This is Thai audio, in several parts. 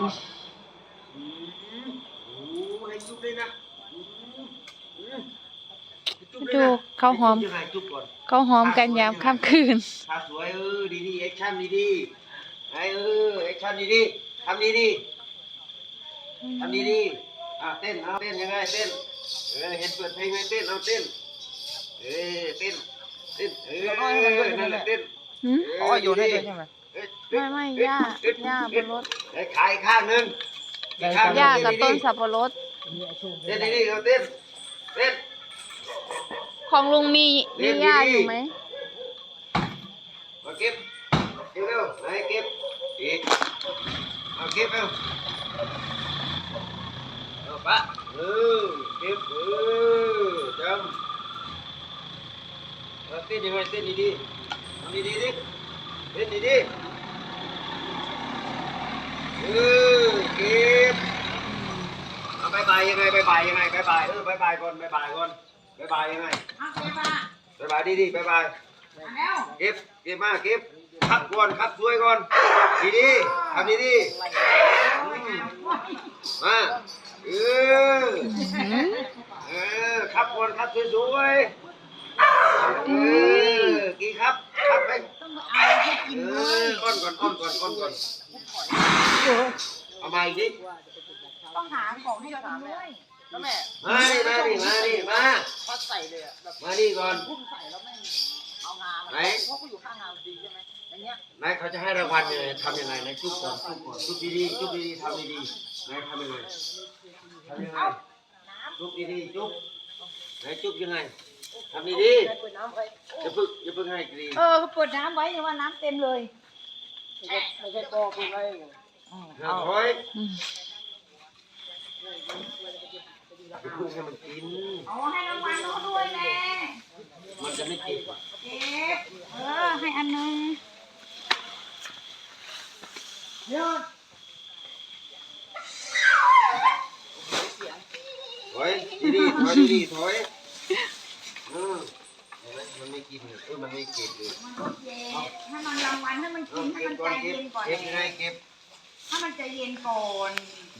อืมโอ้ให้จุ๊บเลยนะอืมอืมจุ๊บเลยดูนะเขาหอมยังไงจุ๊บก่อนเขาหอมกันยามค่ำคืนภาพสวยเออดีดีแอคชั่นดีดีไอเออแอคชั่นดีดีทำดีดีทำดีดีอะเต้นเอาเต้นยังไงเต้นเออเห็นเปิดเพลงไหมเต้นเอาเต้นเออเต้นเต้นเออนั่นแหละเต้นหืมเอ๋อโยนให้ด้วยใช่ไหมเอ้ย ไม่ไม่ย่าย่าบนรถไอ้ขายข้างหนึงอีข้งหนึ่งย่ากับต้นเสับปะรดต้นดีๆเอาเต้นเต้น ของลุงมีมีย่าอยู่ไหมมาเก็บเก็บเร็วไหนเก็บอีกเอาเก็บเร็วเอาปะเออเก็บเออจำเอาเต้นยังไงเต้นดีๆทำดีๆดิเต้นดีๆ เออเก็บเอาบายบายยังไงบายบายยังไงบายบายเออบายบายก่อนบายบายก่อนบายบายยังไงบายบายดีๆบายบายเก็บเก็บมาเก็บขับก่อนขับช่วยก่อนดีดีๆทำดีดีๆอืมมาเออหืมเออขับก่อนขับสวยๆเออกี่ครับขับไปเอออ้อนก่อนอ้อนก่อนอ้อนก่อน เอามาอีกนิดต้องหาของให้เราทำด้วยแล้วแม่มาดิมาดิมาดิมาพัดใส่เลยอะแบบมานี่ก่อน พุ่งใส่แล้วแม่งเอางามาไหน เพราะกูอยู่ข้างงาดีใช่ไหมอย่างเงี้ยนายเขาจะให้รางวัลยังไงทำยังไงนายจุ๊บก่อนจุ๊บก่อนจุ๊บดีๆจุ๊บดีๆทำดีๆนายทำยังไงทำยังไงจุ๊บดีๆจุ๊บนายจุ๊บยังไงทำดีๆเปิดน้ำไปอย่าพึ่งอย่าพึ่งให้กรีเออก็เปิดน้ำไว้อย่าว่าน้ำเต็มเลย ไม่ใช่ไม่ใช่กอคุณไว้อืมอย่าเอาถอยอืมอย่าพึ่งให้มันกิน เอาให้รางวัลเขาด้วยแน่มันจะไม่ติดเก็บเออ ให้อันหนึงถอยดีๆถอยดีๆถอยเออเห็นไห มมันไม่กินเลยเออมันไม่เก็บเลยมันก็เก็บให้มันรางวัลให้มันเอกิอนให้เก็บมันก่ใจอนเก็บเย็นก่อนเก็บยังไงเก็บให้มันใจเย็นก่อน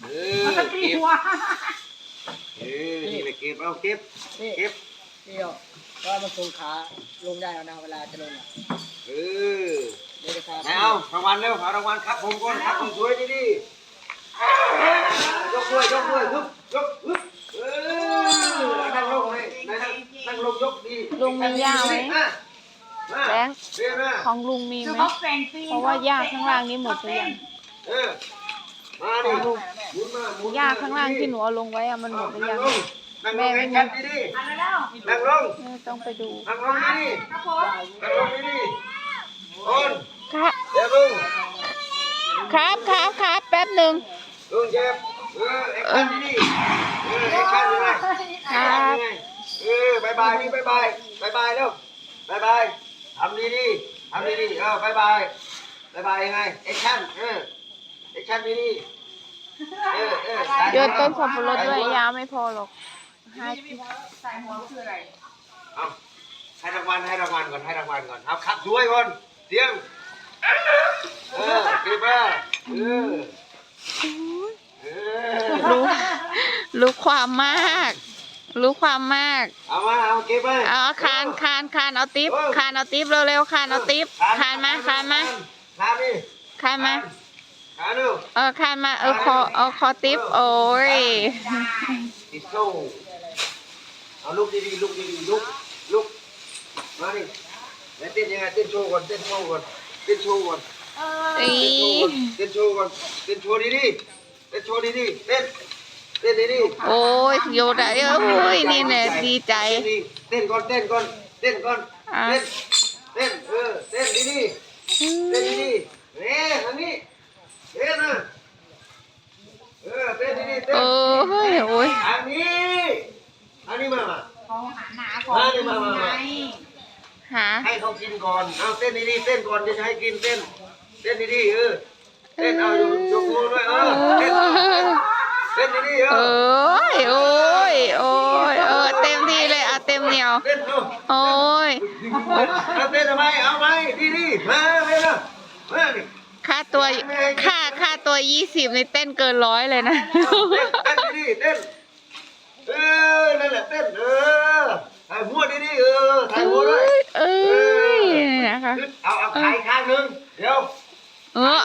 เอมันอก็กลัเก็บวเออนี่แหละเก็บเอาเก็บนี่เก็บเดียวก็มันทรงขาลงได้แล้วนะเวลาจะลงอะเออเดี๋ยวจะพาไหนเอารางวัลเร็วเอารางวัลครับผมก่อนครับสวยๆดีๆยกด้วยยกด้วยฮึบยกฮึบเออนั่งลงเลยนั่งนั่ง ลงยกดีลุงมีย่าไหมมามาแบงค์เรียนมาของลุงมีคือไหมเขาแกร่งปีนเพราะว่าย่าข้างล่างนี่หมดไปยัง เออมาดิหมุนมาหมุนมย่าข้างล่างที่หนูเอาลงไว้อะมันหมดไปนั่ยังงลงนั่งลงให้กันดีอันนั้นแล้วๆนั่งลงเออต้องไปดูนั่งลงดีครับผมๆนั่งลงดีๆโอนครับเดี๋ยวลุงครับครับครับแป๊บหนึ่งลุงเจ็บเออแอคชั่นดีๆเออแอคชั่นยังไงครับ เออบายบายนี่บายบายบายบายเร็วบายบายทำดีดีๆทำดีดีๆเออบายบายบายบายยังไงแอคชั่นเออแอคชั่นดีดีๆเออเออโยนต้นสับปะรดด้วยยาไม่พอหรอกให้ใส่หัวคืออะไรเอาให้รางวัลให้รางวัลก่อนให้รางวัลก่อนเอาขับด้วยก่อนเสียงเออเก็บมาเออเออรู้รู้ความมาก รู้ความมาก เอามาเอาเก็บมาเอาคานคานคานเอาติ๊บคานเอาติ๊บเร็วๆคานเอาติ๊บคานมาคานมาคานนี่คานมาคานดูเออคานมาเออคอเอาคอติ๊บโอ้ยติดโซ่เอาลุกดีๆลุกดีๆลุกลุกมาดิแล้วเต้นยังไงเต้นโชว์ก่อนเต้นโชว์ก่อนเต้นโชว์ก่อนเอออีเต้นโชว์ก่อนเต้นโชว์ดีๆเต้นโชว์ดีๆเต้น เต้นดีๆโอ้ยโยดะโอ้ยนี่แหละดีใจ เต้นก่อนเต้นก่อนเต้นก่อนอะเต้นเต้นเออเต้นดีๆเต้นดีๆเนี่ยทางนี้เต้นนะเออเต้นดีๆเต้นโอ้ยโอ้ยทางนี้ทางนี้มามาเขาหาหนาของกินไงหาให้เขากินก่อนเอาเต้นดีๆเต้นก่อนจะให้กินเต้น เต้นดีๆเออเต้นเอาอยู่ยกมือด้วยเออเต้น เต้นดีๆเอโอ้อยโอ้ยโอ้ยเออเต็มที่เลยอะเต็มเหนียวเต้นเอาโอ้ยเอาเต้นทำไมเอาไหมดีๆมาเลยนะมาดิค่าตัวค่าค่าตัวยี่สิบในเต้นเกินร้อยเลยนะเต้นดีๆเต้นเออนั่นแหละเต้นเออถ่ายหัวดีๆเออถ่ายหัวด้วยเอ้ยนะคะเอาเอาขายข้างหนึงเดี๋ยวเออ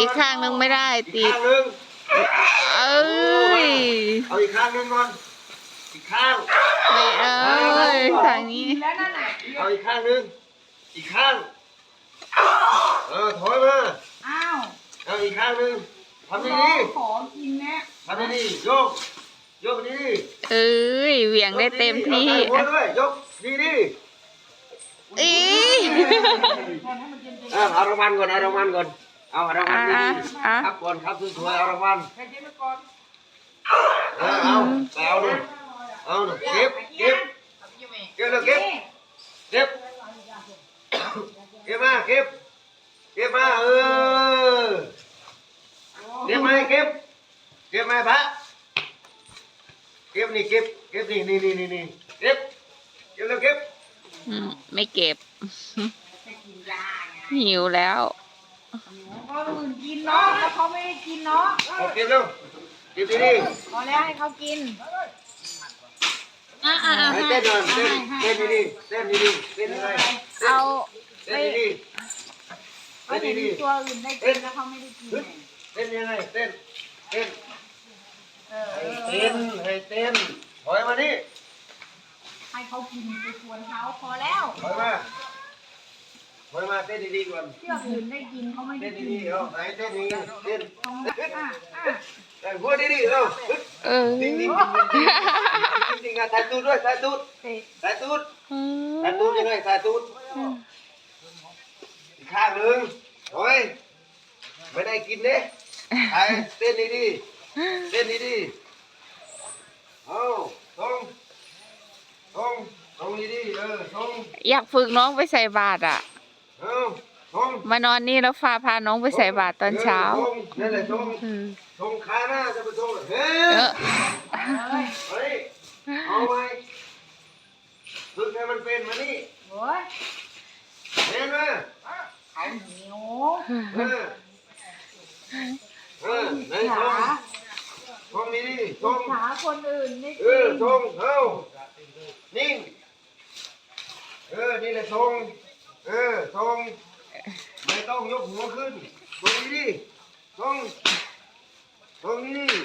อีกข้างหนึงไม่ได้อีกติดข้างหนึง เอ้ยเอาอีกข้างหนึงก่อนอีกข้างไม่เอ้ยทางนี้ แล้วนั่นน่ะเอาอีกข้างหนึง อีกข้าง เออถอยมาอ้าวเอาอีกข้างหนึงทำน้ดีองขอกินนะๆทำดีๆโยกโยกดีเอ้ยเหวี่ยงๆได้เต็มที่เอาใส่หัวด้วยยกดีๆอีเออเอารางวัลก่อนเอารางวัลก่อน เอารางวัลดีอะๆอะครับก่อนครับสวยๆเอารางวัลใครกินไปก่อนเออเอาไปเอาดูเอาดูเก็บเก็บเก็บเลยเก็บเก็บเก็บมาเก็บเก็บมาเออเก็บมาเก็บเก็บมาพระเก็บนี่เก็บเก็บนี่นี่นี่นี่นี่เก็บเก็บแล้วเก็บ อืมไม่เก็บ หิวแล้ว ก็อื่นกินเนาะแล้วเขาไม่ได้กินเนาะเอาเก็บแล้วเก็บดีพอแล้วให้เขากินอะอะๆให้เต้นหน่อยเต้นเต้นดีๆเต้นดีๆเต้นยังไงเอาเต้นดีเขาๆเต้นเห็นดีตัวอื่นได้กินแล้วเขาไม่ได้กินไงๆเต้นยังไงเต้นเต้นเออให้เต้นให้เต้นถอยมานี่ให้เขากินไปชวนเขาพอแล้วถอยมา ถอยมาเต้นดีๆก่อนเชื่ออื่นได้กินเขาไม่ได้เต้นกินดีๆเอาไหนเต้นดีเต้นตรงนั้นอะอะแต่หัวดีๆเอาเออจริงๆจริงๆจริงๆอะถ่ายตูดด้วยถ่ายตูดเตะถ่ายตูดถ่ายตูดยังไงถ่ายตูดอีกข้างหนึ่งโอ้ยไม่ได้กินเด้ถ่ายเต้นดีๆเต้นดีๆเอาตรงตรงตรงดีๆเออตรงอยากฝึกน้องไปใส่บาตรอะเอาตรง มานอนนี่แล้วฟ้าพาน้องไปใส่บาตรตอนเช้าตรงนั่นแหละตรงอืมตรงขาหน้าจะไปตรงเฮ้เอยอเฮ้ยเอาไว้ฝึกให้มันเป็นมานี่โอ้ยเห็นไหมเขาหิวเออเออไหนตรขางตรงนี้ดิตรงขาคนอื่นไม่เอกิอนตรงเอานิ่งเออนี่แหละตรง เออตรงไม่ต้องยกหัวขึ้นตรงนี้ดิตรงตรงนี้ดิ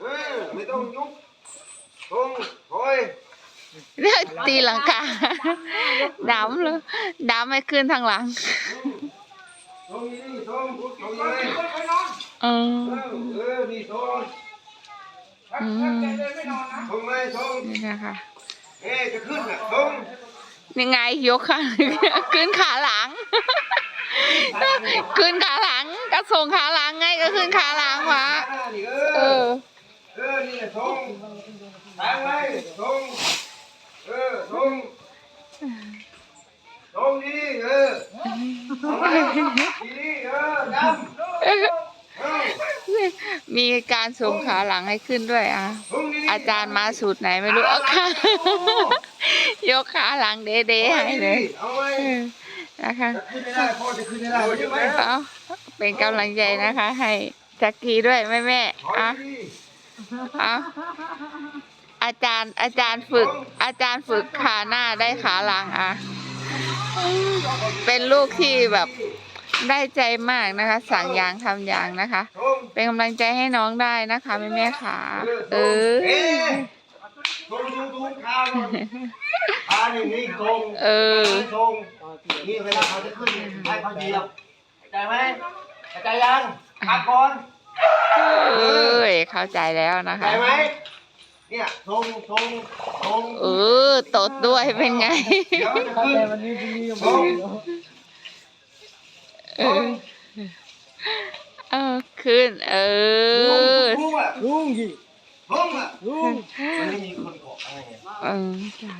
เออไม่ต้องยกตรงถอยตีหลังกาดำเลยดำไม่ขึ้นทางหลังตรงนี้ดิตรงตรงนี้เออเออเออนี่ตรงอืมตรงไหมตรงนี่นะคะเอ๊ะจะขึ้นอะตรง ยังไงยกขาขึ้นขาหลังขึ้นขาหลังก็ส่งขาหลังไงก็ขึ้นขาหลังวะหน้านี่เอเอออเออนี่แหละตรงทางไว้ตรงเออตรงตรงนี้เออเอาไว้ดีดีเออดำเออมีการส่งขาหลังให้ขึ้นด้วยอะตรงนี้อาจารย์มาสูตรไหนไม่รู้เอาค่ะ ยกขาหลังเด้ๆให้เลยเอาไว้เออนะคะจะขึ้นไม่ได้พ่อจะขึ้นไม่ได้ใช่ไหมเอาเป็นกำลังใจนะคะ ให้จักรีด้วยแม่แม่ถอยๆอะดีเอาอาจารย์อาจารย์ฝึก อาจารย์ฝึกขาหน้าได้ขาหลังอะเป็นลูกที่แบบได้ใจมากนะคะ สั่งยางทำยางนะคะตรงเป็นกำลังใจให้น้องได้นะคะแม่แม่ๆขาเออ นขานี่นี่ตรงเออตรงนี่เวลาเขาจะขึ้นให้เขาเหยียบเข้าใจไหมเข้าใจยังพักก่อนเอ้ยเข้าใจแล้วนะเข้าใจคะ ไหมเนี่ยตรงตรงตรงเออตดด้วยเป็นไง เดี๋ยวจะขึ้นแต่วันนี้ที่นี่ยังตรไม่งรู้ เออ เออขึ้น เออลุงอะลุงยี่ลุงอะลุงมันไม่มีคนเกาะอะไรไง เออใช่